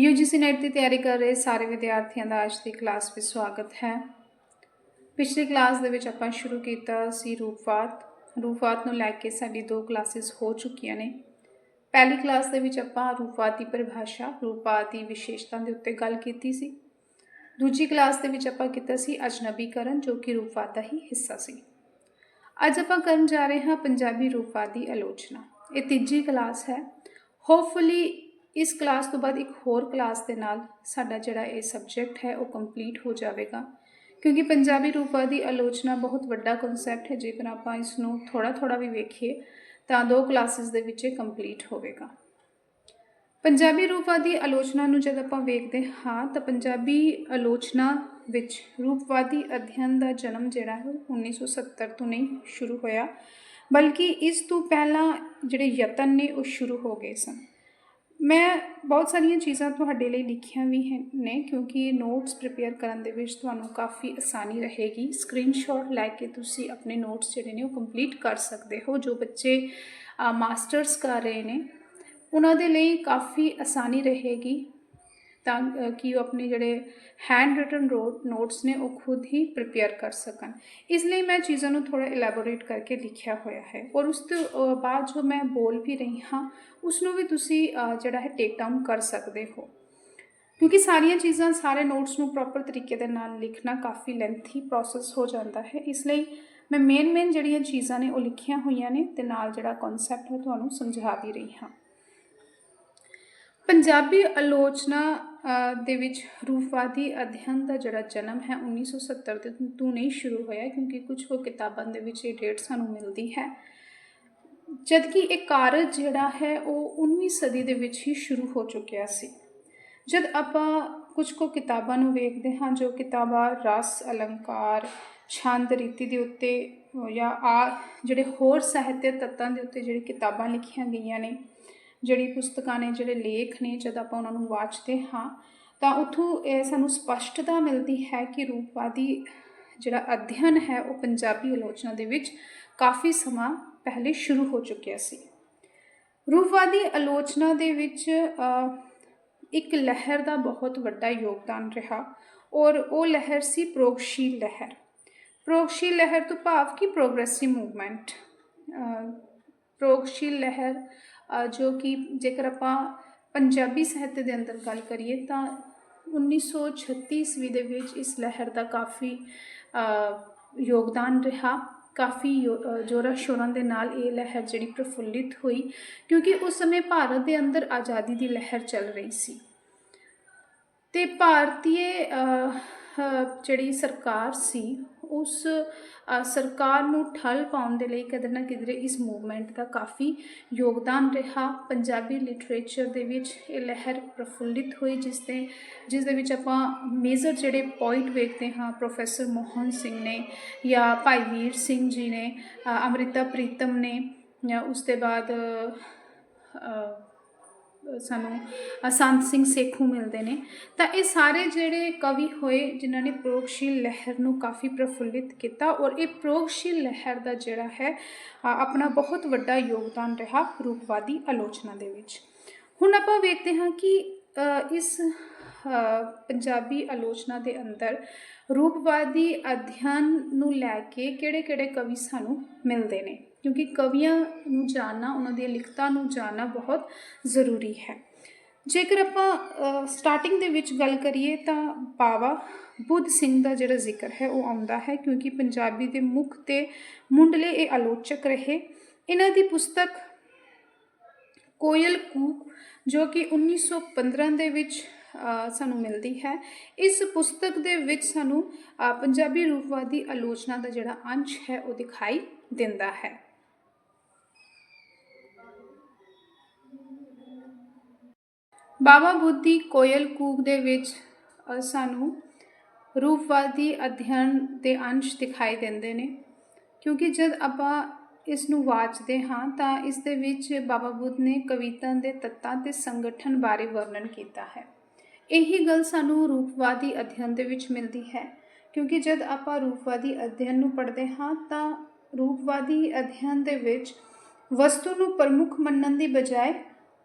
UGC net ਦੀ ਤਿਆਰੀ ਕਰ ਰਹੇ ਸਾਰੇ ਵਿਦਿਆਰਥੀਆਂ ਦਾ ਅੱਜ ਦੀ ਕਲਾਸ ਵਿੱਚ ਸਵਾਗਤ ਹੈ। ਪਿਛਲੀ ਕਲਾਸ ਦੇ ਵਿੱਚ ਆਪਾਂ ਸ਼ੁਰੂ ਕੀਤਾ ਸੀ ਰੂਪਵਾਦ ਰੂਪਵਾਦ ਨੂੰ ਲੈ ਕੇ ਸਾਡੀ ਦੋ ਕਲਾਸਿਸ ਹੋ ਚੁੱਕੀਆਂ ਨੇ। ਪਹਿਲੀ ਕਲਾਸ ਦੇ ਵਿੱਚ ਆਪਾਂ ਰੂਪਵਾਦ ਦੀ ਪਰਿਭਾਸ਼ਾ ਰੂਪਵਾਦ ਦੀ ਵਿਸ਼ੇਸ਼ਤਾ ਦੇ ਉੱਤੇ ਗੱਲ ਕੀਤੀ ਸੀ। ਦੂਜੀ ਕਲਾਸ ਦੇ ਵਿੱਚ ਆਪਾਂ ਕੀਤਾ ਸੀ ਅਜਨਬੀਕਰਨ, ਜੋ ਕਿ ਰੂਪਵਾਦ ਦਾ ਹੀ ਹਿੱਸਾ ਸੀ। ਅੱਜ ਆਪਾਂ ਕਰਨ ਜਾ ਰਹੇ ਹਾਂ ਪੰਜਾਬੀ ਰੂਪਵਾਦ ਦੀ ਆਲੋਚਨਾ। ਇਹ ਤੀਜੀ ਕਲਾਸ ਹੈ। ਹੋਪਫੁਲੀ ਇਸ ਕਲਾਸ ਤੋਂ ਬਾਅਦ ਇੱਕ ਹੋਰ ਕਲਾਸ ਦੇ ਨਾਲ ਸਾਡਾ ਜਿਹੜਾ ਇਹ ਸਬਜੈਕਟ ਹੈ, ਉਹ ਕੰਪਲੀਟ ਹੋ ਜਾਵੇਗਾ। ਕਿਉਂਕਿ ਪੰਜਾਬੀ ਰੂਪਾਂ ਦੀ ਆਲੋਚਨਾ ਬਹੁਤ ਵੱਡਾ ਕਨਸੈਪਟ ਹੈ, ਜੇਕਰ ਆਪਾਂ ਇਸ ਨੂੰ ਥੋੜਾ ਥੋੜਾ ਵੀ ਵੇਖੀਏ, ਤਾਂ ਦੋ ਕਲਾਸਿਸ ਦੇ ਵਿੱਚ ਇਹ ਕੰਪਲੀਟ ਹੋਵੇਗਾ। ਪੰਜਾਬੀ ਰੂਪਵਾਦੀ ਆਲੋਚਨਾ ਨੂੰ ਜਦ ਆਪਾਂ ਵੇਖਦੇ ਹਾਂ, ਤਾਂ ਪੰਜਾਬੀ ਆਲੋਚਨਾ ਵਿੱਚ ਰੂਪਵਾਦੀ ਅਧਿਐਨ ਦਾ ਜਨਮ ਜਿਹੜਾ ਹੈ, ਉਹ 1970 ਤੋਂ ਨਹੀਂ ਸ਼ੁਰੂ ਹੋਇਆ, ਬਲਕਿ ਇਸ ਤੋਂ ਪਹਿਲਾਂ ਜਿਹੜੇ ਯਤਨ ਨੇ, ਉਹ ਸ਼ੁਰੂ ਹੋ ਗਏ ਸਨ। ਮੈਂ ਬਹੁਤ ਸਾਰੀਆਂ ਚੀਜ਼ਾਂ ਤੁਹਾਡੇ ਲਈ ਲਿਖੀਆਂ ਵੀ ਹੈ- ਨੇ ਕਿਉਂਕਿ ਨੋਟਸ ਪ੍ਰਿਪੇਅਰ ਕਰਨ ਦੇ ਵਿੱਚ ਤੁਹਾਨੂੰ ਕਾਫੀ ਆਸਾਨੀ ਰਹੇਗੀ। ਸਕਰੀਨਸ਼ਾਟ ਲੈ ਕੇ ਤੁਸੀਂ ਆਪਣੇ ਨੋਟਸ ਜਿਹੜੇ ਨੇ ਉਹ ਕੰਪਲੀਟ ਕਰ ਸਕਦੇ ਹੋ, ਜੋ ਬੱਚੇ ਮਾਸਟਰਸ ਕਰ ਰਹੇ ਨੇ। ਉਹਨਾਂ ਦੇ ਲਈ ਕਾਫੀ ਆਸਾਨੀ ਰਹੇਗੀ। ਤਾਂ ਕਿ ਉਹ ਆਪਣੇ ਜਿਹੜੇ ਹੈਂਡ ਰਿਟਨ ਨੋਟਸ ਨੇ ਉਹ ਖੁਦ ਹੀ ਪ੍ਰਿਪੇਅਰ ਕਰ ਸਕਣ। ਇਸ ਲਈ ਮੈਂ ਚੀਜ਼ਾਂ ਨੂੰ ਥੋੜਾ ਇਲੈਬੋਰੇਟ ਕਰਕੇ ਲਿਖਿਆ ਹੋਇਆ ਹੈ। ਔਰ ਉਸ ਤੋਂ ਬਾਅਦ ਜੋ ਮੈਂ ਬੋਲ ਵੀ ਰਹੀ ਹਾਂ ਉਸ ਨੂੰ ਵੀ ਤੁਸੀਂ ਜਿਹੜਾ ਹੈ ਟੇਕ ਡਾਊਨ ਕਰ ਸਕਦੇ ਹੋ। ਕਿਉਂਕਿ ਸਾਰੀਆਂ ਚੀਜ਼ਾਂ ਸਾਰੇ ਨੋਟਸ ਨੂੰ ਪ੍ਰੋਪਰ ਤਰੀਕੇ ਦੇ ਨਾਲ ਲਿਖਣਾ ਕਾਫੀ ਲੈਂਥੀ ਪ੍ਰੋਸੈਸ ਹੋ ਜਾਂਦਾ ਹੈ। ਇਸ ਲਈ ਮੈਂ ਮੇਨ ਮੇਨ ਜਿਹੜੀਆਂ ਚੀਜ਼ਾਂ ਨੇ ਉਹ ਲਿਖੀਆਂ ਹੋਈਆਂ ਨੇ ਤੇ ਨਾਲ ਜਿਹੜਾ ਕਨਸੈਪਟ ਹੈ ਤੁਹਾਨੂੰ ਸਮਝਾ ਵੀ ਰਹੀ ਹਾਂ। ਪੰਜਾਬੀ ਆਲੋਚਨਾ ਦੇ ਵਿੱਚ ਰੂਫ਼ਵਾਦੀ ਅਧਿਐਨ ਦਾ ਜਿਹੜਾ ਜਨਮ ਹੈ 1970 ਦੇ ਤੋਂ ਨਹੀਂ ਸ਼ੁਰੂ ਹੋਇਆ, ਕਿਉਂਕਿ ਕੁਝ ਕੁ ਕਿਤਾਬਾਂ ਦੇ ਵਿੱਚ ਇਹ ਡੇਟ ਸਾਨੂੰ ਮਿਲਦੀ ਹੈ। ਜਦਕਿ ਇਹ ਕਾਰਜ ਜਿਹੜਾ ਹੈ, ਉਹ 19ਵੀਂ ਸਦੀ ਦੇ ਵਿੱਚ ਹੀ ਸ਼ੁਰੂ ਹੋ ਚੁੱਕਿਆ ਸੀ। ਜਦ ਆਪਾਂ ਕੁਝ ਕੁ ਕਿਤਾਬਾਂ ਨੂੰ ਵੇਖਦੇ ਹਾਂ, ਜੋ ਕਿਤਾਬਾਂ ਰਸ, ਅਲੰਕਾਰ, ਛੰਦ ਰੀਤੀ ਦੇ ਉੱਤੇ ਜਾਂ ਆ ਜਿਹੜੇ ਹੋਰ ਸਾਹਿਤਿਆ ਤੱਤਾਂ ਦੇ ਉੱਤੇ ਜਿਹੜੀ ਕਿਤਾਬਾਂ ਲਿਖੀਆਂ ਗਈਆਂ ਨੇ ਜਿਹੜੀ ਪੁਸਤਕਾਂ ਨੇ, ਜਿਹੜੇ ਲੇਖ ਨੇ, ਜਦ ਆਪਾਂ ਉਹਨਾਂ ਨੂੰ ਵਾਚਦੇ ਹਾਂ, ਤਾਂ ਉਥੋਂ ਇਹ ਸਾਨੂੰ ਸਪਸ਼ਟਤਾ ਮਿਲਦੀ ਹੈ ਕਿ ਰੂਪਵਾਦੀ ਜਿਹੜਾ ਅਧਿਐਨ ਹੈ, ਉਹ ਪੰਜਾਬੀ ਆਲੋਚਨਾ ਦੇ ਵਿੱਚ ਕਾਫੀ ਸਮਾਂ ਪਹਿਲੇ ਸ਼ੁਰੂ ਹੋ ਚੁੱਕਿਆ ਸੀ। ਰੂਪਵਾਦੀ ਆਲੋਚਨਾ ਦੇ ਵਿੱਚ ਇੱਕ ਲਹਿਰ ਦਾ ਬਹੁਤ ਵੱਡਾ ਯੋਗਦਾਨ ਰਿਹਾ ਔਰ ਉਹ ਲਹਿਰ ਸੀ ਪ੍ਰੋਗਸ਼ੀਲ ਲਹਿਰ। ਪ੍ਰੋਗਸ਼ੀਲ ਲਹਿਰ ਤੋਂ ਭਾਵ ਕਿ ਪ੍ਰੋਗਰੈਸਿਵ ਮੂਵਮੈਂਟ। ਪ੍ਰੋਗਸ਼ੀਲ ਲਹਿਰ ਜੋ ਕਿ ਜੇਕਰ ਆਪਾਂ ਪੰਜਾਬੀ ਸਾਹਿਤ ਦੇ ਅੰਦਰ ਗੱਲ ਕਰੀਏ ਤਾਂ 1936 ਈਸਵੀ ਦੇ ਵਿੱਚ ਇਸ ਲਹਿਰ ਦਾ ਕਾਫੀ ਯੋਗਦਾਨ ਰਿਹਾ। ਕਾਫੀ ਜੋਰਾ ਸ਼ੋਰਾਂ ਦੇ ਨਾਲ ਇਹ ਲਹਿਰ ਜਿਹੜੀ ਪ੍ਰਫੁੱਲਿਤ ਹੋਈ ਕਿਉਂਕਿ ਉਸ ਸਮੇਂ ਭਾਰਤ ਦੇ ਅੰਦਰ ਆਜ਼ਾਦੀ ਦੀ ਲਹਿਰ ਚੱਲ ਰਹੀ ਸੀ। ਤੇ ਭਾਰਤੀ ਜਿਹੜੀ ਸਰਕਾਰ ਸੀ ਉਸ ਸਰਕਾਰ ਨੂੰ ਠੱਲ ਪਾਉਣ ਦੇ ਲਈ ਕਿਧਰ ਨਾ ਕਿਧਰੇ ਇਸ ਮੂਵਮੈਂਟ ਦਾ ਕਾਫੀ ਯੋਗਦਾਨ ਰਿਹਾ। ਪੰਜਾਬੀ ਲਿਟਰੇਚਰ ਦੇ ਵਿੱਚ ਇਹ ਲਹਿਰ ਪ੍ਰਫੁੱਲਿਤ ਹੋਈ ਜਿਸ ਦੇ ਜਿਸ ਦੇ ਵਿੱਚ ਆਪਾਂ ਮੇਜਰ ਜਿਹੜੇ ਪੁਆਇੰਟ ਵੇਖਦੇ ਹਾਂ ਪ੍ਰੋਫੈਸਰ ਮੋਹਨ ਸਿੰਘ ਨੇ ਜਾਂ ਭਾਈ ਵੀਰ ਸਿੰਘ ਜੀ ਨੇ ਅ, ਅੰਮ੍ਰਿਤਾ ਪ੍ਰੀਤਮ ਨੇ ਉਸ ਤੋਂ ਬਾਅਦ ਸਾਨੂੰ ਸੰਤ ਸਿੰਘ ਸੇਖੂ ਮਿਲਦੇ ਨੇ। ਤਾਂ ਇਹ ਸਾਰੇ ਜਿਹੜੇ ਕਵੀ ਹੋਏ, ਜਿਨ੍ਹਾਂ ਨੇ ਪ੍ਰੋਗਸ਼ੀਲ ਲਹਿਰ ਨੂੰ ਕਾਫੀ ਪ੍ਰਫੁੱਲਿਤ ਕੀਤਾ ਔਰ ਇਹ ਪ੍ਰੋਗਸ਼ੀਲ ਲਹਿਰ ਦਾ ਜਿਹੜਾ ਹੈ ਆਪਣਾ ਬਹੁਤ ਵੱਡਾ ਯੋਗਦਾਨ ਰਿਹਾ ਰੂਪਵਾਦੀ ਆਲੋਚਨਾ ਦੇ ਵਿੱਚ। ਹੁਣ ਆਪਾਂ ਵੇਖਦੇ ਹਾਂ ਕਿ ਇਸ ਪੰਜਾਬੀ ਆਲੋਚਨਾ ਦੇ ਅੰਦਰ ਰੂਪਵਾਦੀ ਅਧਿਐਨ ਨੂੰ ਲੈ ਕੇ ਕਿਹੜੇ-ਕਿਹੜੇ ਕਵੀ ਸਾਨੂੰ ਮਿਲਦੇ ਨੇ। ਕਿਉਂਕਿ ਕਵੀਆਂ ਨੂੰ ਜਾਣਨਾ, ਉਹਨਾਂ ਦੀਆਂ ਲਿਖਤਾਂ ਨੂੰ ਜਾਣਨਾ ਬਹੁਤ ਜ਼ਰੂਰੀ ਹੈ। ਜੇਕਰ ਆਪਾਂ ਸਟਾਰਟਿੰਗ ਦੇ ਵਿੱਚ ਗੱਲ ਕਰੀਏ ਤਾਂ ਬਾਵਾ ਬੁੱਧ ਸਿੰਘ ਦਾ ਜਿਹੜਾ ਜ਼ਿਕਰ ਹੈ ਉਹ ਆਉਂਦਾ ਹੈ ਕਿਉਂਕਿ ਪੰਜਾਬੀ ਦੇ ਮੁੱਖ ਤੇ ਮੁੰਡਲੇ ਇਹ ਆਲੋਚਕ ਰਹੇ। ਇਹਨਾਂ ਦੀ ਪੁਸਤਕ ਕੋਇਲ ਕੂਕ ਜੋ ਕਿ 1915 ਦੇ ਵਿੱਚ ਸਾਨੂੰ ਮਿਲਦੀ ਹੈ। ਇਸ ਪੁਸਤਕ ਦੇ ਵਿੱਚ ਸਾਨੂੰ ਪੰਜਾਬੀ ਰੂਪਵਾਦੀ ਆਲੋਚਨਾ ਦਾ ਜਿਹੜਾ ਅੰਸ਼ ਹੈ ਉਹ ਦਿਖਾਈ ਦਿੰਦਾ ਹੈ। ਬਾਬਾ ਬੁੱਧੀ ਕੋਇਲ ਕੂਕ ਦੇ ਵਿੱਚ ਸਾਨੂੰ ਰੂਪਵਾਦੀ ਅਧਿਐਨ ਦੇ ਅੰਸ਼ ਦਿਖਾਈ ਦਿੰਦੇ ਨੇ। ਕਿਉਂਕਿ ਜਦ ਆਪਾਂ ਇਸ ਨੂੰ ਵਾਚਦੇ ਹਾਂ, ਤਾਂ ਇਸ ਦੇ ਵਿੱਚ ਬਾਬਾ ਬੁੱਧ ਨੇ ਕਵਿਤਾ ਦੇ ਤੱਤਾਂ ਤੇ ਸੰਗਠਨ ਬਾਰੇ ਵਰਣਨ ਕੀਤਾ ਹੈ। ਇਹੀ ਗੱਲ ਸਾਨੂੰ ਰੂਪਵਾਦੀ ਅਧਿਐਨ ਦੇ ਵਿੱਚ ਮਿਲਦੀ ਹੈ। ਕਿਉਂਕਿ ਜਦ ਆਪਾਂ ਰੂਪਵਾਦੀ ਅਧਿਐਨ ਨੂੰ ਪੜ੍ਹਦੇ ਹਾਂ, ਤਾਂ ਰੂਪਵਾਦੀ ਅਧਿਐਨ ਦੇ ਵਿੱਚ ਵਸਤੂ ਨੂੰ ਪ੍ਰਮੁੱਖ ਮੰਨਣ ਦੀ ਬਜਾਏ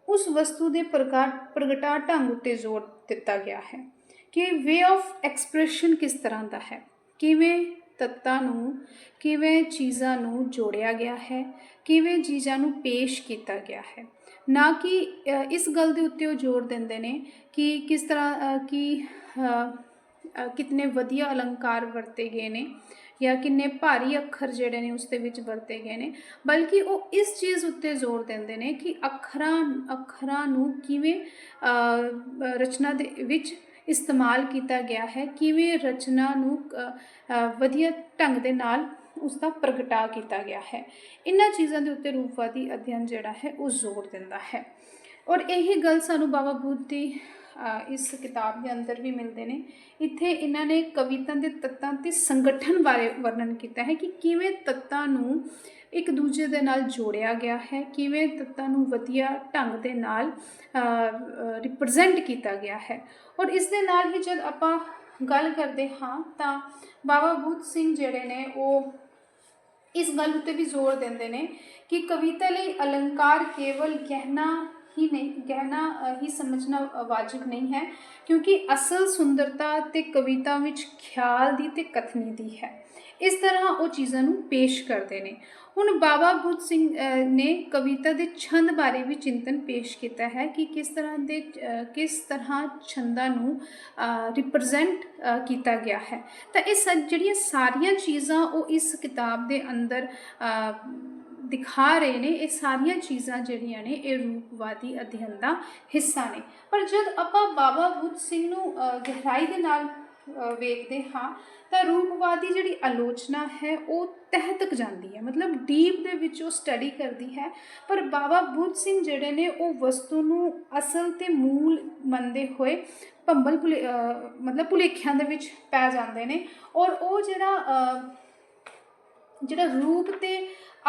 ਉਸ ਵਸਤੂ ਦੇ ਪ੍ਰਕਾਰ ਪ੍ਰਗਟਾ ਢੰਗ ਉੱਤੇ ਜ਼ੋਰ ਦਿੱਤਾ ਗਿਆ ਹੈ ਕਿ ਵੇ ਆਫ ਐਕਸਪ੍ਰੈਸ਼ਨ ਕਿਸ ਤਰ੍ਹਾਂ ਦਾ ਹੈ? ਕਿਵੇਂ ਤੱਤਾਂ ਨੂੰ, ਕਿਵੇਂ ਚੀਜ਼ਾਂ ਨੂੰ ਜੋੜਿਆ ਗਿਆ ਹੈ? ਕਿਵੇਂ ਚੀਜ਼ਾਂ ਨੂੰ ਪੇਸ਼ ਕੀਤਾ ਗਿਆ ਹੈ? ਨਾ ਕਿ ਇਸ ਗੱਲ ਦੇ ਉੱਤੇ ਉਹ ਜ਼ੋਰ ਦਿੰਦੇ ਨੇ ਕਿ ਕਿਸ ਤਰ੍ਹਾਂ ਕਿ ਕਿੰਨੇ ਵਧੀਆ ਅਲੰਕਾਰ ਵਰਤੇ ਗਏ ਨੇ ਜਾਂ ਕਿੰਨੇ ਭਾਰੀ ਅੱਖਰ ਜਿਹੜੇ ਨੇ ਉਸ ਦੇ ਵਿੱਚ ਵਰਤੇ ਗਏ ਨੇ। ਬਲਕਿ ਉਹ ਇਸ ਚੀਜ਼ ਉੱਤੇ ਜ਼ੋਰ ਦਿੰਦੇ ਨੇ ਕਿ ਅੱਖਰਾਂ ਅੱਖਰਾਂ ਨੂੰ ਕਿਵੇਂ ਰਚਨਾ ਦੇ ਵਿੱਚ ਇਸਤੇਮਾਲ ਕੀਤਾ ਗਿਆ ਹੈ, ਕਿਵੇਂ ਰਚਨਾ ਨੂੰ ਵਧੀਆ ਢੰਗ ਦੇ ਨਾਲ ਉਸ ਦਾ ਪ੍ਰਗਟਾ ਕੀਤਾ ਗਿਆ ਹੈ। ਇਹਨਾਂ ਚੀਜ਼ਾਂ ਦੇ ਉੱਤੇ ਰੂਪਵਾਦੀ ਅਧਿਐਨ ਜਿਹੜਾ ਹੈ ਉਹ ਜ਼ੋਰ ਦਿੰਦਾ ਹੈ। ਔਰ ਇਹੀ ਗੱਲ ਸਾਨੂੰ ਬਾਬਾ ਬੁੱਧ ਦੀ ਇਸ ਕਿਤਾਬ ਦੇ ਅੰਦਰ ਵੀ ਮਿਲਦੇ ਨੇ। ਇੱਥੇ ਇਹਨਾਂ ਨੇ ਕਵਿਤਾ ਦੇ ਤੱਤਾਂ ਤੇ ਸੰਗਠਨ ਬਾਰੇ ਵਰਣਨ ਕੀਤਾ ਹੈ ਕਿ ਕਿਵੇਂ ਤੱਤਾਂ ਨੂੰ ਇੱਕ ਦੂਜੇ ਦੇ ਨਾਲ ਜੋੜਿਆ ਗਿਆ ਹੈ, ਕਿਵੇਂ ਤੱਤਾਂ ਨੂੰ ਵਧੀਆ ਢੰਗ ਦੇ ਨਾਲ ਰਿਪਰੈਜ਼ੈਂਟ ਕੀਤਾ ਗਿਆ ਹੈ। ਔਰ ਇਸ ਦੇ ਨਾਲ ਹੀ ਜਦ ਆਪਾਂ ਗੱਲ ਕਰਦੇ ਹਾਂ ਤਾਂ ਬਾਬਾ ਬੁੱਧ ਸਿੰਘ ਜਿਹੜੇ ਨੇ ਉਹ ਇਸ ਗੱਲ ਉੱਤੇ ਵੀ ਜ਼ੋਰ ਦਿੰਦੇ ਨੇ ਕਿ ਕਵਿਤਾ ਲਈ ਅਲੰਕਾਰ ਕੇਵਲ ਗਹਿਣਾ ਹੀ ਨਹੀਂ ਕਹਿਣਾ ਹੀ ਸਮਝਣਾ ਅ, ਵਾਜਿਬ ਨਹੀਂ ਹੈ ਕਿਉਂਕਿ ਅਸਲ ਸੁੰਦਰਤਾ ਤੇ ਕਵਿਤਾ ਵਿੱਚ ਖਿਆਲ ਦੀ ਤੇ ਕਥਨੀ ਦੀ ਹੈ। ਇਸ ਤਰ੍ਹਾਂ ਉਹ ਚੀਜ਼ਾਂ ਨੂੰ ਪੇਸ਼ ਕਰਦੇ ਨੇ। ਹੁਣ ਬਾਬਾ ਬੁੱਧ ਸਿੰਘ ਨੇ ਕਵਿਤਾ ਦੇ ਛੰਦ ਬਾਰੇ ਵੀ ਚਿੰਤਨ ਪੇਸ਼ ਕੀਤਾ ਹੈ ਕਿ ਕਿਸ ਤਰ੍ਹਾਂ ਦੇ ਕਿਸ ਤਰ੍ਹਾਂ ਛੰਦਾਂ ਨੂੰ ਰਿਪਰੈਜ਼ੈਂਟ ਕੀਤਾ ਗਿਆ ਹੈ। ਤਾਂ ਇਹ ਸ- ਜਿਹੜੀਆਂ ਸਾਰੀਆਂ ਚੀਜ਼ਾਂ ਉਹ ਇਸ ਕਿਤਾਬ ਦੇ ਅੰਦਰ ਦਿਖਾ ਰਹੇ ਨੇ, ਇਹ ਸਾਰੀਆਂ ਚੀਜ਼ਾਂ ਜਿਹੜੀਆਂ ਨੇ, ਇਹ ਰੂਪਵਾਦੀ ਅਧਿਐਨ ਦਾ ਹਿੱਸਾ ਨੇ। ਪਰ ਜਦ ਆਪਾਂ ਬਾਬਾ ਬੁੱਧ ਸਿੰਘ ਨੂੰ ਗਹਿਰਾਈ ਦੇ ਨਾਲ ਵੇਖਦੇ ਹਾਂ, ਤਾਂ ਰੂਪਵਾਦੀ ਜਿਹੜੀ ਆਲੋਚਨਾ ਹੈ, ਉਹ ਤਹਿ ਤੱਕ ਜਾਂਦੀ ਹੈ। ਮਤਲਬ ਡੀਪ ਦੇ ਵਿੱਚ ਉਹ ਸਟੱਡੀ ਕਰਦੀ ਹੈ, ਪਰ ਬਾਬਾ ਬੁੱਧ ਸਿੰਘ ਜਿਹੜੇ ਨੇ, ਉਹ ਵਸਤੂ ਨੂੰ ਅਸਲ ਤੇ ਮੂਲ ਮੰਨਦੇ ਹੋਏ ਭੰਬਲ ਭੁਲੇ ਮਤਲਬ ਭੁਲੇਖਿਆਂ ਦੇ ਵਿੱਚ ਪੈ ਜਾਂਦੇ ਨੇ। ਔਰ ਉਹ ਜਿਹੜਾ ਜਿਹੜਾ ਰੂਪ ਤੇ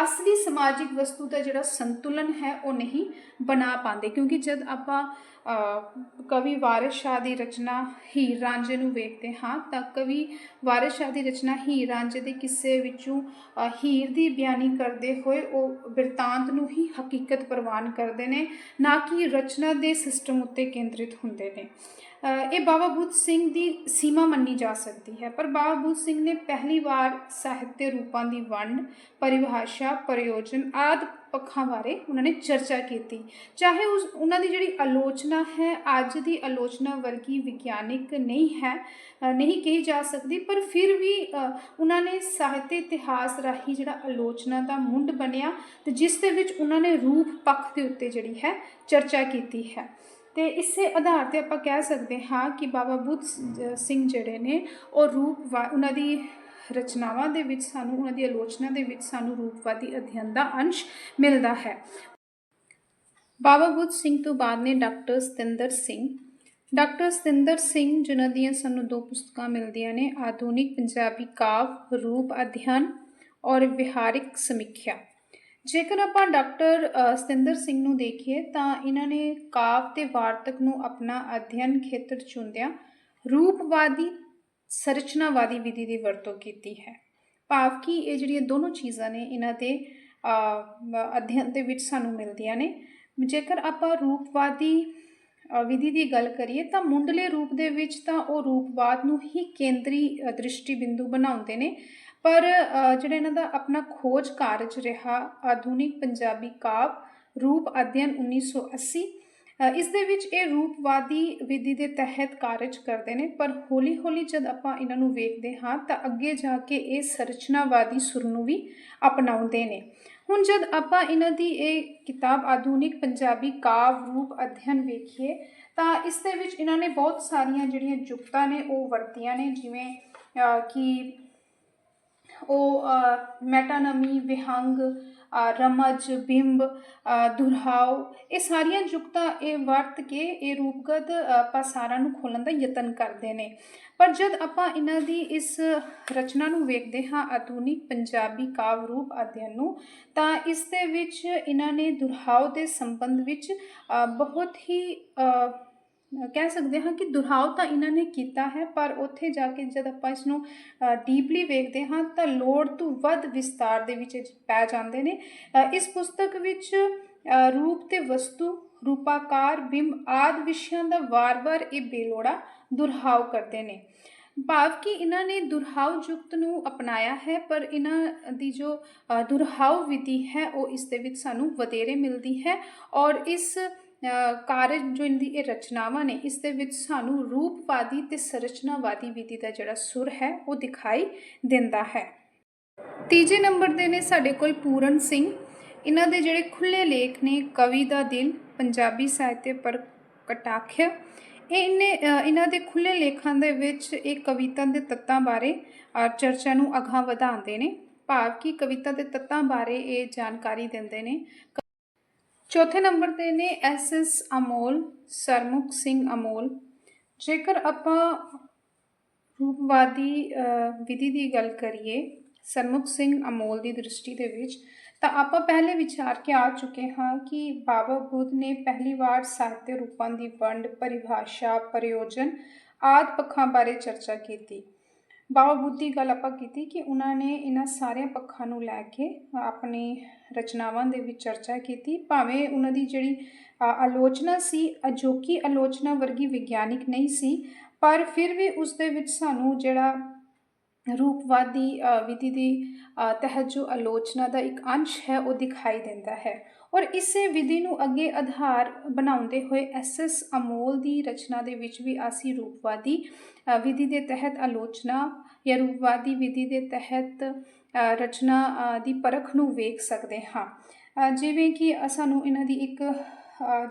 ਅਸਲੀ ਸਮਾਜਿਕ ਵਸਤੂ ਦਾ ਜਿਹੜਾ ਸੰਤੁਲਨ ਹੈ, ਉਹ ਨਹੀਂ ਬਣਾ ਪਾਉਂਦੇ। ਕਿਉਂਕਿ ਜਦ ਆਪਾਂ ਕਵੀ ਵਾਰਿਸ ਸ਼ਾਹ ਦੀ ਰਚਨਾ ਹੀਰ ਰਾਂਝੇ ਨੂੰ ਵੇਖਦੇ ਹਾਂ, ਤਾਂ ਕਵੀ ਵਾਰਿਸ ਸ਼ਾਹ ਦੀ ਰਚਨਾ ਹੀਰ ਰਾਂਝੇ ਦੇ ਕਿੱਸੇ ਵਿੱਚੋਂ ਹੀਰ ਦੀ ਬਿਆਨੀ ਕਰਦੇ ਹੋਏ ਉਹ ਬਿਰਤਾਂਤ ਨੂੰ ਹੀ ਹਕੀਕਤ ਪ੍ਰਵਾਨ ਕਰਦੇ ਨੇ, ਨਾ ਕਿ ਰਚਨਾ ਦੇ ਸਿਸਟਮ ਉੱਤੇ ਕੇਂਦਰਿਤ ਹੁੰਦੇ ਨੇ। ਇਹ ਬਾਬਾ ਬੁੱਧ ਸਿੰਘ ਦੀ ਸੀਮਾ ਮੰਨੀ ਜਾ ਸਕਦੀ ਹੈ। ਪਰ ਬਾਬਾ ਬੁੱਧ ਸਿੰਘ ਨੇ ਪਹਿਲੀ ਵਾਰ ਸਾਹਿਤ ਰੂਪਾਂ ਦੀ ਵੰਡ, ਪਰਿਭਾਸ਼ਾ, ਪ੍ਰਯੋਜਨ ਆਦਿ ਪੱਖਾਂ ਬਾਰੇ ਉਹਨਾਂ ਨੇ ਚਰਚਾ ਕੀਤੀ। ਚਾਹੇ ਉਸ ਉਹਨਾਂ ਦੀ ਜਿਹੜੀ ਆਲੋਚਨਾ ਹੈ, ਅੱਜ ਦੀ ਆਲੋਚਨਾ ਵਰਗੀ ਵਿਗਿਆਨਿਕ ਨਹੀਂ ਹੈ ਨਹੀਂ ਕਹੀ ਜਾ ਸਕਦੀ, ਪਰ ਫਿਰ ਵੀ ਉਹਨਾਂ ਨੇ ਸਾਹਿਤ ਇਤਿਹਾਸ ਰਾਹੀਂ ਜਿਹੜਾ ਆਲੋਚਨਾ ਦਾ ਮੁੰਡ ਬਣਿਆ ਤੇ ਜਿਸ ਦੇ ਵਿੱਚ ਉਹਨਾਂ ਨੇ ਰੂਪ ਪੱਖ ਦੇ ਉੱਤੇ ਜਿਹੜੀ ਹੈ ਚਰਚਾ ਕੀਤੀ ਹੈ। ਤੇ ਇਸੇ ਆਧਾਰ ਤੇ ਆਪਾਂ ਕਹਿ ਸਕਦੇ ਹਾਂ ਕਿ ਬਾਬਾ ਬੁੱਧ ਸਿੰਘ ਜਿਹੜੇ ਨੇ, ਉਹ ਰੂਪ ਉਹਨਾਂ ਦੀ ਰਚਨਾਵਾਂ ਦੇ ਵਿੱਚ ਸਾਨੂੰ, ਉਹਨਾਂ ਦੀ ਆਲੋਚਨਾ ਦੇ ਵਿੱਚ ਸਾਨੂੰ ਰੂਪਵਾਦੀ ਅਧਿਐਨ ਦਾ ਅੰਸ਼ ਮਿਲਦਾ ਹੈ। ਬਾਬਾ ਬੁੱਧ ਸਿੰਘ ਤੋਂ ਬਾਅਦ ਨੇ ਡਾਕਟਰ ਸਤਿੰਦਰ ਸਿੰਘ। ਡਾਕਟਰ ਸਤਿੰਦਰ ਸਿੰਘ, ਜਿਨ੍ਹਾਂ ਦੀਆਂ ਸਾਨੂੰ ਦੋ ਪੁਸਤਕਾਂ ਮਿਲਦੀਆਂ ਨੇ, ਆਧੁਨਿਕ ਪੰਜਾਬੀ ਕਾਵ, ਰੂਪ ਅਧਿਐਨ ਔਰ ਵਿਹਾਰਿਕ ਸਮੀਖਿਆ। ਜੇਕਰ ਆਪਾਂ ਡਾਕਟਰ ਸਤਿੰਦਰ ਸਿੰਘ ਨੂੰ ਦੇਖੀਏ ਤਾਂ ਇਹਨਾਂ ਨੇ ਕਾਵ ਤੇ ਵਾਰਤਕ ਨੂੰ ਆਪਣਾ ਅਧਿਐਨ ਖੇਤਰ ਚੁਣਦਿਆਂ ਰੂਪਵਾਦੀ ਸੰਰਚਨਾਵਾਦੀ ਵਿਧੀ ਦੀ ਵਰਤੋਂ ਕੀਤੀ ਹੈ। ਭਾਵ ਕਿ ਇਹ ਜਿਹੜੀਆਂ ਦੋਨੋਂ ਚੀਜ਼ਾਂ ਨੇ ਇਹਨਾਂ ਦੇ ਅਧਿਐਨ ਦੇ ਵਿੱਚ ਸਾਨੂੰ ਮਿਲਦੀਆਂ ਨੇ। ਜੇਕਰ ਆਪਾਂ ਰੂਪਵਾਦੀ ਵਿਧੀ ਦੀ ਗੱਲ ਕਰੀਏ ਤਾਂ ਮੁੰਡਲੇ ਰੂਪ ਦੇ ਵਿੱਚ ਤਾਂ ਉਹ ਰੂਪਵਾਦ ਨੂੰ ਹੀ ਕੇਂਦਰੀ ਅ, ਦ੍ਰਿਸ਼ਟੀ ਬਿੰਦੂ ਬਣਾਉਂਦੇ ਨੇ। ਪਰ ਜਿਹੜਾ ਇਹਨਾਂ ਦਾ ਆਪਣਾ ਖੋਜ ਕਾਰਜ ਰਿਹਾ ਆਧੁਨਿਕ ਪੰਜਾਬੀ ਕਾਵ ਰੂਪ ਅਧਿਐਨ 1980 ਅ, ਇਸ ਦੇ ਵਿੱਚ ਇਹ ਰੂਪਵਾਦੀ ਵਿਧੀ ਦੇ ਤਹਿਤ ਕਾਰਜ ਕਰਦੇ ਨੇ ਪਰ ਹੌਲੀ-ਹੌਲੀ ਜਦ ਆਪਾਂ ਇਹਨਾਂ ਨੂੰ ਵੇਖਦੇ ਹਾਂ ਤਾਂ ਅੱਗੇ ਜਾ ਕੇ ਇਹ ਸੰਰਚਨਾਵਾਦੀ ਸੁਰ ਨੂੰ ਵੀ ਅਪਣਾਉਂਦੇ ਨੇ। ਹੁਣ ਜਦ ਆਪਾਂ ਇਹਨਾਂ ਦੀ ਇਹ ਕਿਤਾਬ ਆਧੁਨਿਕ ਪੰਜਾਬੀ ਕਾਵ ਰੂਪ ਅਧਿਐਨ ਵੇਖੀਏ ਤਾਂ ਇਸ ਦੇ ਵਿੱਚ ਇਹਨਾਂ ਨੇ ਬਹੁਤ ਸਾਰੀਆਂ ਜਿਹੜੀਆਂ ਜੁਗਤਾਂ ਨੇ ਉਹ ਵਰਤੀਆਂ ਨੇ ਜਿਵੇਂ ਕਿ ਉਹ ਮੈਟਾਨਮੀ ਵਿਹੰਗ ਰਮਜ ਬਿੰਬ ਅ, ਇਹ ਸਾਰੀਆਂ ਜੁਗਤਾਂ ਇਹ ਵਰਤ ਕੇ ਇਹ ਰੂਪਗਤ ਅ, ਪਾਸਾਰਾਂ ਨੂੰ ਖੋਲਣ ਦਾ ਯਤਨ ਕਰਦੇ ਨੇ। ਪਰ ਜਦ ਆਪਾਂ ਇਹਨਾਂ ਦੀ ਇਸ ਰਚਨਾ ਨੂੰ ਵੇਖਦੇ ਹਾਂ ਆਧੁਨਿਕ ਪੰਜਾਬੀ ਕਾਵ ਰੂਪ ਅਧਿਐਨ ਨੂੰ ਤਾਂ ਇਸ ਦੇ ਵਿੱਚ ਇਹਨਾਂ ਨੇ ਦੁਹਰਾਓ ਦੇ ਸੰਬੰਧ ਵਿੱਚ ਬਹੁਤ ਹੀ ਕਹਿ ਸਕਦੇ ਹਾਂ ਕਿ ਦੁਹਰਾਓ ਤਾਂ ਇਹਨਾਂ ਨੇ ਕੀਤਾ ਹੈ ਪਰ ਉੱਥੇ ਜਾ ਕੇ ਜਦ ਆਪਾਂ ਇਸ ਨੂੰ ਡੀਪਲੀ ਵੇਖਦੇ ਹਾਂ ਤਾਂ ਲੋੜ ਤੋਂ ਵੱਧ ਵਿਸਤਾਰ ਦੇ ਵਿੱਚ ਪੈ ਜਾਂਦੇ ਨੇ। ਇਸ ਪੁਸਤਕ ਵਿੱਚ ਰੂਪ ਤੇ ਵਸਤੂ ਰੂਪਾਕਾਰ ਬਿੰਬ ਆਦਿ ਵਿਸ਼ਿਆਂ ਦਾ ਵਾਰ-ਵਾਰ ਇਹ ਬੇਲੋੜਾ ਦੁਹਰਾਵ ਕਰਦੇ ਨੇ। ਭਾਵ ਕਿ ਇਹਨਾਂ ਨੇ ਦੁਹਰਾਵ ਯੁਕਤ ਨੂੰ ਅਪਣਾਇਆ ਹੈ ਪਰ ਇਹਨਾਂ ਦੀ ਜੋ ਅ, ਵਿਧੀ ਹੈ ਉਹ ਇਸ ਦੇ ਵਿੱਚ ਸਾਨੂੰ ਵਧੇਰੇ ਮਿਲਦੀ ਹੈ ਔਰ ਇਸ ਕਾਰਜ ਜੋ ਇਹਦੀ ਇਹ ਰਚਨਾਵਾਂ ਨੇ, ਇਸ ਦੇ ਵਿੱਚ ਸਾਨੂੰ ਰੂਪਵਾਦੀ ਤੇ ਸੰਰਚਨਾਵਾਦੀ ਵਿਧੀ ਦਾ ਜਿਹੜਾ ਸੁਰ ਹੈ, ਉਹ ਦਿਖਾਈ ਦਿੰਦਾ ਹੈ। ਤੀਜੇ ਨੰਬਰ ਦੇ ਨੇ ਸਾਡੇ ਕੋਲ ਪੂਰਨ ਸਿੰਘ। ਇਹਨਾਂ ਦੇ ਜਿਹੜੇ ਖੁੱਲੇ ਲੇਖ ਨੇ, ਕਵੀ ਦਾ ਦਿਲ, ਪੰਜਾਬੀ ਸਾਹਿਤ ਪਰ ਕਟਾਖਯ ਇਹਨੇ ਇਹਨਾਂ ਦੇ ਖੁੱਲੇ ਲੇਖਾਂ ਦੇ ਵਿੱਚ ਇਹ ਕਵਿਤਾ ਦੇ ਤੱਤਾਂ ਬਾਰੇ ਚਰਚਾ ਨੂੰ ਅਗਾਂਹ ਵਧਾਉਂਦੇ ਨੇ। ਭਾਵ ਕਿ ਕਵਿਤਾ ਦੇ ਤੱਤਾਂ ਬਾਰੇ ਇਹ ਜਾਣਕਾਰੀ ਦਿੰਦੇ ਨੇ। ਚੌਥੇ ਨੰਬਰ ਤੇ ਨੇ ਐਸ ਐਸ ਅਮੋਲ, ਸਰਮੁਖ ਸਿੰਘ ਅਮੋਲ। ਜੇਕਰ ਆਪਾਂ ਰੂਪਵਾਦੀ ਵਿਧੀ ਦੀ ਗੱਲ ਕਰੀਏ, ਸਰਮੁਖ ਸਿੰਘ ਅਮੋਲ ਦੀ ਦ੍ਰਿਸ਼ਟੀ ਦੇ ਵਿੱਚ, ਤਾਂ ਆਪਾਂ ਪਹਿਲੇ ਵਿਚਾਰ ਕੇ ਆ ਚੁੱਕੇ ਹਾਂ ਕਿ ਬਾਬਾ ਬੁੱਧ ਨੇ ਪਹਿਲੀ ਵਾਰ ਸਾਹਿਤ ਰੂਪਾਂ ਦੀ ਵੰਡ, ਪਰਿਭਾਸ਼ਾ, ਪ੍ਰਯੋਜਨ ਆਦਿ ਪੱਖਾਂ ਬਾਰੇ ਚਰਚਾ ਕੀਤੀ। ਬਾਬਾ ਬੁੱਧ ਦੀ ਗੱਲ ਆਪਾਂ ਕੀਤੀ ਕਿ ਉਹਨਾਂ ਨੇ ਇਹਨਾਂ ਸਾਰਿਆਂ ਪੱਖਾਂ ਨੂੰ ਲੈ ਕੇ ਆਪਣੀ ਰਚਨਾਵਾਂ ਦੇ ਵਿੱਚ ਚਰਚਾ ਕੀਤੀ। ਭਾਵੇਂ ਉਹਨਾਂ ਦੀ ਜਿਹੜੀ ਆਲੋਚਨਾ ਸੀ, ਅਜੋਕੀ ਆਲੋਚਨਾ ਵਰਗੀ ਵਿਗਿਆਨਿਕ ਨਹੀਂ ਸੀ, ਪਰ ਫਿਰ ਵੀ ਉਸ ਦੇ ਵਿੱਚ ਸਾਨੂੰ ਜਿਹੜਾ ਰੂਪਵਾਦੀ ਵਿਧੀ ਦੀ ਤਹਿਤ ਜੋ ਆਲੋਚਨਾ ਦਾ ਇੱਕ ਅੰਸ਼ ਹੈ, ਉਹ ਦਿਖਾਈ ਦਿੰਦਾ ਹੈ। ਔਰ ਇਸੇ ਵਿਧੀ ਨੂੰ ਅੱਗੇ ਆਧਾਰ ਬਣਾਉਂਦੇ ਹੋਏ ਐਸ ਐਸ ਅਮੋਲ ਦੀ ਰਚਨਾ ਦੇ ਵਿੱਚ ਵੀ ਅਸੀਂ ਰੂਪਵਾਦੀ ਵਿਧੀ ਦੇ ਤਹਿਤ ਆਲੋਚਨਾ ਜਾਂ ਰੂਪਵਾਦੀ ਵਿਧੀ ਦੇ ਤਹਿਤ ਰਚਨਾ ਦੀ ਪਰਖ ਨੂੰ ਵੇਖ ਸਕਦੇ ਹਾਂ। ਜਿਵੇਂ ਕਿ ਸਾਨੂੰ ਇਹਨਾਂ ਦੀ ਇੱਕ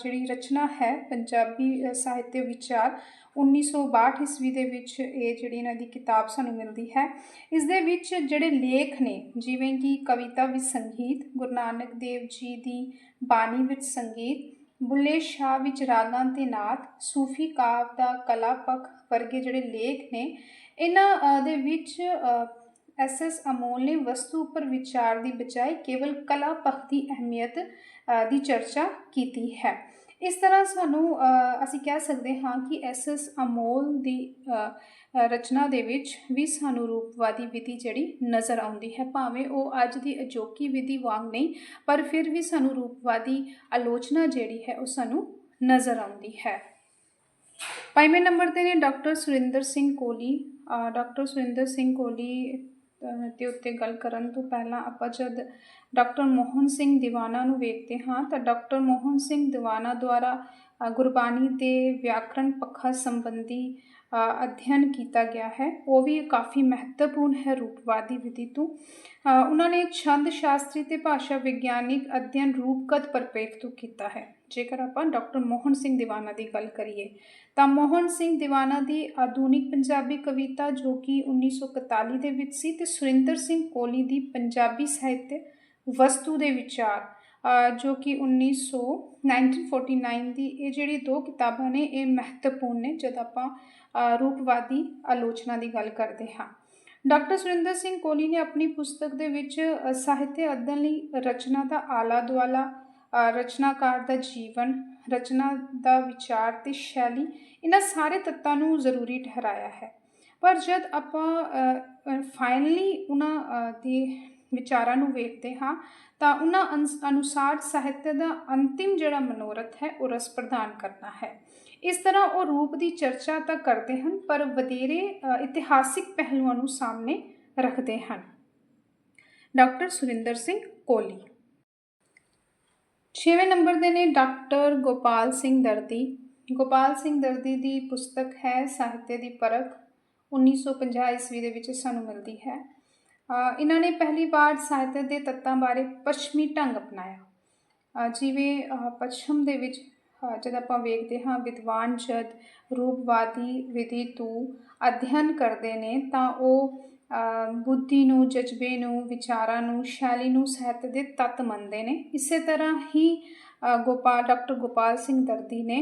ਜਿਹੜੀ ਰਚਨਾ ਹੈ ਪੰਜਾਬੀ ਅ, ਸਾਹਿਤਯ ਵਿਚਾਰ 1962 ਈਸਵੀ ਦੇ ਵਿੱਚ ਇਹ ਜਿਹੜੀ ਇਹਨਾਂ ਦੀ ਕਿਤਾਬ ਸਾਨੂੰ ਮਿਲਦੀ ਹੈ। ਇਸ ਦੇ ਵਿੱਚ ਜਿਹੜੇ ਲੇਖ ਨੇ ਜਿਵੇਂ ਕਿ ਕਵਿਤਾ ਵਿੱਚ ਸੰਗੀਤ ਗੁਰੂ ਨਾਨਕ ਦੇਵ ਜੀ ਦੀ ਬਾਣੀ ਵਿੱਚ ਸੰਗੀਤ ਬੁੱਲੇ ਸ਼ਾਹ ਵਿੱਚ ਰਾਗਾਂ ਤੇ ਨਾਤ ਸੂਫੀ ਕਾਵ ਦਾ ਕਲਾ ਪੱਖ ਵਰਗੇ ਜਿਹੜੇ ਲੇਖ ਨੇ ਇਹਨਾਂ ਦੇ ਵਿੱਚ ਐਸ ਐਸ ਅਮੋਲ ਨੇ ਵਸਤੂ ਉੱਪਰ ਵਿਚਾਰ ਦੀ ਬਜਾਏ ਕੇਵਲ ਕਲਾ ਪੱਖ ਦੀ ਅਹਿਮੀਅਤ ਦੀ ਚਰਚਾ ਕੀਤੀ ਹੈ। ਇਸ ਤਰ੍ਹਾਂ ਸਾਨੂੰ ਅਸੀਂ ਕਹਿ ਸਕਦੇ ਹਾਂ ਕਿ ਐਸ ਐਸ ਅਮੋਲ ਦੀ ਰਚਨਾ ਦੇ ਵਿੱਚ ਵੀ ਸਾਨੂੰ ਰੂਪਵਾਦੀ ਵਿਧੀ ਜਿਹੜੀ ਨਜ਼ਰ ਆਉਂਦੀ ਹੈ। ਭਾਵੇਂ ਉਹ ਅੱਜ ਦੀ ਅਜੋਕੀ ਵਿਧੀ ਵਾਂਗ ਨਹੀਂ, ਪਰ ਫਿਰ ਵੀ ਸਾਨੂੰ ਰੂਪਵਾਦੀ ਆਲੋਚਨਾ ਜਿਹੜੀ ਹੈ, ਉਹ ਸਾਨੂੰ ਨਜ਼ਰ ਆਉਂਦੀ ਹੈ। ਪੰਜਵੇਂ ਨੰਬਰ ਤੇ ਨੇ ਡਾਕਟਰ ਸੁਰਿੰਦਰ ਸਿੰਘ ਕੋਹਲੀ ਡਾਕਟਰ ਸੁਰਿੰਦਰ ਸਿੰਘ ਕੋਹਲੀ ਦੇ ਉੱਤੇ ਗੱਲ ਕਰਨ ਤੋਂ ਪਹਿਲਾਂ ਆਪਾਂ ਜਦ ਡਾਕਟਰ ਮੋਹਨ ਸਿੰਘ ਦੀਵਾਨਾ ਨੂੰ ਵੇਖਦੇ ਹਾਂ ਤਾਂ ਡਾਕਟਰ ਮੋਹਨ ਸਿੰਘ ਦੀਵਾਨਾ ਦੁਆਰਾ ਗੁਰਬਾਣੀ ਦੇ ਵਿਆਕਰਣ ਪੱਖਾ ਸੰਬੰਧੀ ਅਧਿਐਨ ਕੀਤਾ ਗਿਆ ਹੈ। ਉਹ ਵੀ ਕਾਫੀ ਮਹੱਤਵਪੂਰਨ ਹੈ ਰੂਪਵਾਦੀ ਵਿਧੀ ਤੋਂ। ਉਹਨਾਂ ਨੇ ਛੰਦ ਸ਼ਾਸਤਰੀ ਤੇ ਭਾਸ਼ਾ ਵਿਗਿਆਨਿਕ ਅਧਿਐਨ ਰੂਪਗਤ ਪਰਪੇਖ ਤੋਂ ਕੀਤਾ ਹੈ। ਜੇਕਰ ਆਪਾਂ ਡਾਕਟਰ ਮੋਹਨ ਸਿੰਘ ਦੀਵਾਨਾ ਦੀ ਗੱਲ ਕਰੀਏ, ਤਾਂ ਮੋਹਨ ਸਿੰਘ ਦੀਵਾਨਾ ਦੀ ਆਧੁਨਿਕ ਪੰਜਾਬੀ ਕਵਿਤਾ ਜੋ ਕਿ 1941 ਦੇ ਵਿੱਚ ਸੀ ਤੇ ਸੁਰਿੰਦਰ ਸਿੰਘ ਕੋਹਲੀ ਦੀ ਪੰਜਾਬੀ ਸਾਹਿਤ ਵਸਤੂ ਦੇ ਵਿਚਾਰ ਜੋ ਕਿ 1900 1949 ਦੀ ਇਹ ਜਿਹੜੀ ਦੋ ਕਿਤਾਬਾਂ ਨੇ, ਇਹ ਮਹੱਤਵਪੂਰਨ ਨੇ, ਜਦ ਆਪਾਂ ਰੂਪਵਾਦੀ ਆਲੋਚਨਾ ਦੀ ਗੱਲ ਕਰਦੇ ਹਾਂ। ਡਾਕਟਰ ਸੁਰਿੰਦਰ ਸਿੰਘ ਕੋਹਲੀ ਨੇ ਆਪਣੀ ਪੁਸਤਕ ਦੇ ਵਿੱਚ ਸਾਹਿਤ ਅਧਿਐਨ ਲਈ ਰਚਨਾ ਦਾ ਆਲਾ ਦੁਆਲਾ ਰਚਨਾਕਾਰ ਦਾ ਜੀਵਨ, ਰਚਨਾ ਦਾ ਵਿਚਾਰ ਤੇ ਸ਼ੈਲੀ, ਇਹਨਾਂ ਸਾਰੇ ਤੱਤਾਂ ਨੂੰ ਜ਼ਰੂਰੀ ਠਹਿਰਾਇਆ ਹੈ। ਪਰ ਜਦ ਆਪਾਂ ਫਾਈਨਲੀ ਉਹਨਾਂ ਦੇ ਵਿਚਾਰਾਂ ਨੂੰ ਵੇਖਦੇ ਹਾਂ, ਤਾਂ ਉਹਨਾਂ ਅਨੁਸ- ਅਨੁਸਾਰ ਸਾਹਿਤ ਦਾ ਅੰਤਿਮ ਜਿਹੜਾ ਮਨੋਰਥ ਹੈ, ਉਹ ਰਸ ਪ੍ਰਦਾਨ ਕਰਨਾ ਹੈ। ਇਸ ਤਰ੍ਹਾਂ ਉਹ ਰੂਪ ਦੀ ਚਰਚਾ ਤਾਂ ਕਰਦੇ ਹਨ, ਪਰ ਵਧੇਰੇ ਇਤਿਹਾਸਿਕ ਪਹਿਲੂਆਂ ਨੂੰ ਸਾਹਮਣੇ ਰੱਖਦੇ ਹਨ। ਡਾਕਟਰ ਸੁਰਿੰਦਰ ਸਿੰਘ ਕੋਹਲੀ ਛੇਵੇਂ ਨੰਬਰ ਦੇ ਨੇ ਡਾਕਟਰ ਗੋਪਾਲ ਸਿੰਘ ਦਰਦੀ। ਗੋਪਾਲ ਸਿੰਘ ਦਰਦੀ ਦੀ ਪੁਸਤਕ ਹੈ, ਸਾਹਿਤ ਦੀ ਪਰਖ 1950 ਈਸਵੀ ਦੇ ਵਿੱਚ ਸਾਨੂੰ ਮਿਲਦੀ ਹੈ। ਇਹਨਾਂ ਨੇ ਪਹਿਲੀ ਵਾਰ ਸਾਹਿਤ ਦੇ ਤੱਤਾਂ ਬਾਰੇ ਪੱਛਮੀ ਢੰਗ ਅਪਣਾਇਆ। ਜਿਵੇਂ ਪੱਛਮ ਦੇ ਵਿੱਚ ਜਦ ਆਪਾਂ ਵੇਖਦੇ ਹਾਂ ਵਿਦਵਾਨ ਜਦ ਰੂਪਵਾਦੀ ਵਿਧੀ ਤੋਂ ਅਧਿਐਨ ਕਰਦੇ ਨੇ, ਤਾਂ ਉਹ ਬੁੱਧੀ ਨੂੰ, ਜਜ਼ਬੇ ਨੂੰ, ਵਿਚਾਰਾਂ ਨੂੰ, ਸ਼ੈਲੀ ਨੂੰ ਸਾਹਿਤ ਦੇ ਤੱਤ ਮੰਨਦੇ ਨੇ। ਇਸੇ ਤਰ੍ਹਾਂ ਹੀ ਗੋਪਾਲ, ਡਾਕਟਰ ਗੋਪਾਲ ਸਿੰਘ ਦਰਦੀ ਨੇ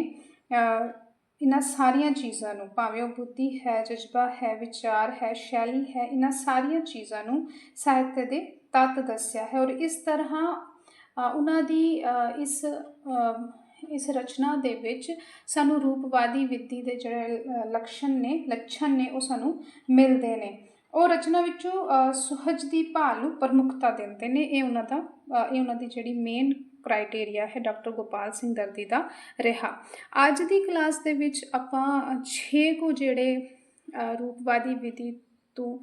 ਇਹਨਾਂ ਸਾਰੀਆਂ ਚੀਜ਼ਾਂ ਨੂੰ ਭਾਵੇਂ ਉਹ ਬੁੱਧੀ ਹੈ ਜਜ਼ਬਾ ਹੈ ਵਿਚਾਰ ਹੈ ਸ਼ੈਲੀ ਹੈ ਇਹਨਾਂ ਸਾਰੀਆਂ ਚੀਜ਼ਾਂ ਨੂੰ ਸਾਹਿਤ ਦੇ ਤੱਤ ਦੱਸਿਆ ਹੈ ਔਰ ਇਸ ਤਰ੍ਹਾਂ ਉਹਨਾਂ ਦੀ ਇਸ ਇਸ ਰਚਨਾ ਦੇ ਵਿੱਚ ਸਾਨੂੰ ਰੂਪਵਾਦੀ ਵਿਧੀ ਦੇ ਜਿਹੜੇ ਅ, ਲਕਸ਼ਣ ਨੇ ਲੱਛਣ ਨੇ ਉਹ ਸਾਨੂੰ ਮਿਲਦੇ ਨੇ। ਉਹ ਰਚਨਾ ਵਿੱਚੋਂ ਸੁਹਜ ਦੀ ਭਾਲ ਨੂੰ ਪ੍ਰਮੁੱਖਤਾ ਦਿੰਦੇ ਨੇ ਇਹ ਉਹਨਾਂ ਦਾ ਇਹ ਉਹਨਾਂ ਦੀ ਜਿਹੜੀ ਮੇਨ ਕ੍ਰਾਈਟੇਰੀਆ ਹੈ ਡਾਕਟਰ ਗੋਪਾਲ ਸਿੰਘ ਦਰਦੀ ਦਾ ਰਿਹਾ। ਅੱਜ ਦੀ ਕਲਾਸ ਦੇ ਵਿੱਚ ਆਪਾਂ 6 ਕੁ ਜਿਹੜੇ ਰੂਪਵਾਦੀ ਵਿਧੀ ਤੋਂ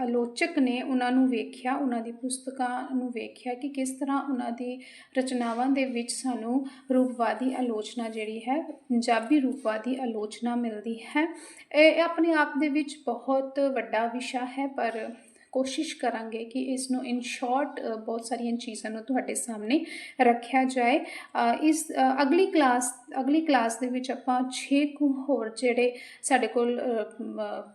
ਆਲੋਚਕ ਨੇ ਉਹਨਾਂ ਨੂੰ ਵੇਖਿਆ, ਉਹਨਾਂ ਦੀ ਪੁਸਤਕਾਂ ਨੂੰ ਵੇਖਿਆ ਕਿ ਕਿਸ ਤਰ੍ਹਾਂ ਉਹਨਾਂ ਦੀ ਰਚਨਾਵਾਂ ਦੇ ਵਿੱਚ ਸਾਨੂੰ ਰੂਪਵਾਦੀ ਆਲੋਚਨਾ ਜਿਹੜੀ ਹੈ, ਪੰਜਾਬੀ ਰੂਪਵਾਦੀ ਆਲੋਚਨਾ ਮਿਲਦੀ ਹੈ। ਇਹ ਆਪਣੇ ਆਪ ਦੇ ਵਿੱਚ ਬਹੁਤ ਵੱਡਾ ਵਿਸ਼ਾ ਹੈ, ਪਰ ਕੋਸ਼ਿਸ਼ ਕਰਾਂਗੇ ਕਿ ਇਸ ਨੂੰ ਇਨ ਸ਼ਾਰਟ ਬਹੁਤ ਸਾਰੀਆਂ ਚੀਜ਼ਾਂ ਨੂੰ ਤੁਹਾਡੇ ਸਾਹਮਣੇ ਰੱਖਿਆ ਜਾਏ। ਇਸ ਅਗਲੀ ਕਲਾਸ ਅਗਲੀ ਕਲਾਸ ਦੇ ਵਿੱਚ ਆਪਾਂ 6 ਕੁ ਹੋਰ ਜਿਹੜੇ ਸਾਡੇ ਕੋਲ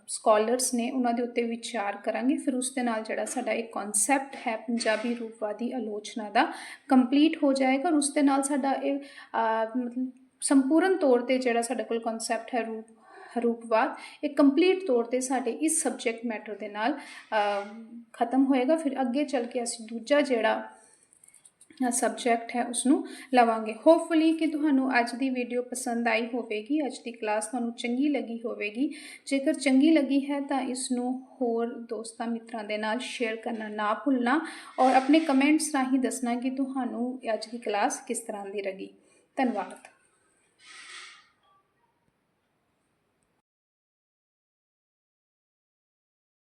ਸਕਾਲਰਸ ਨੇ, ਉਹਨਾਂ ਦੇ ਉੱਤੇ ਵਿਚਾਰ ਕਰਾਂਗੇ। ਫਿਰ ਉਸ ਦੇ ਨਾਲ ਜਿਹੜਾ ਸਾਡਾ ਇੱਕ ਕਨਸੈਪਟ ਹੈ ਪੰਜਾਬੀ ਰੂਪਵਾਦੀ ਆਲੋਚਨਾ ਦਾ ਕੰਪਲੀਟ ਹੋ ਜਾਏਗਾ ਔਰ ਉਸ ਦੇ ਨਾਲ ਸਾਡਾ ਇਹ ਮਤਲਬ ਸੰਪੂਰਨ ਤੌਰ ਤੇ ਜਿਹੜਾ ਸਾਡੇ ਕੋਲ ਕਨਸੈਪਟ ਹੈ ਰੂਪ ਰੂਪਵਾਦ ਇਹ ਕੰਪਲੀਟ ਤੌਰ ਤੇ ਸਾਡੇ ਇਸ ਸਬਜੈਕਟ ਮੈਟਰ ਦੇ ਨਾਲ ਖਤਮ ਹੋਏਗਾ। ਫਿਰ ਅੱਗੇ ਚੱਲ ਕੇ ਅਸੀਂ ਦੂਜਾ ਜਿਹੜਾ ਸਬਜੈਕਟ ਹੈ ਉਸ ਨੂੰ ਲਵਾਂਗੇ। ਹੋਪਫੁਲੀ ਕਿ ਤੁਹਾਨੂੰ ਅੱਜ ਦੀ ਵੀਡੀਓ ਪਸੰਦ ਆਈ ਹੋਵੇਗੀ। ਅੱਜ ਦੀ ਕਲਾਸ ਤੁਹਾਨੂੰ ਚੰਗੀ ਲੱਗੀ ਹੋਵੇਗੀ। ਜੇਕਰ ਚੰਗੀ ਲੱਗੀ ਹੈ ਤਾਂ ਇਸ ਨੂੰ ਹੋਰ ਦੋਸਤਾਂ ਮਿੱਤਰਾਂ ਦੇ ਨਾਲ ਸ਼ੇਅਰ ਕਰਨਾ ਨਾ ਭੁੱਲਣਾ ਔਰ ਆਪਣੇ ਕਮੈਂਟਸ ਰਾਹੀਂ ਦੱਸਣਾ ਕਿ ਤੁਹਾਨੂੰ ਅੱਜ ਦੀ ਕਲਾਸ ਕਿਸ ਤਰ੍ਹਾਂ ਦੀ ਲੱਗੀ। ਧੰਨਵਾਦ।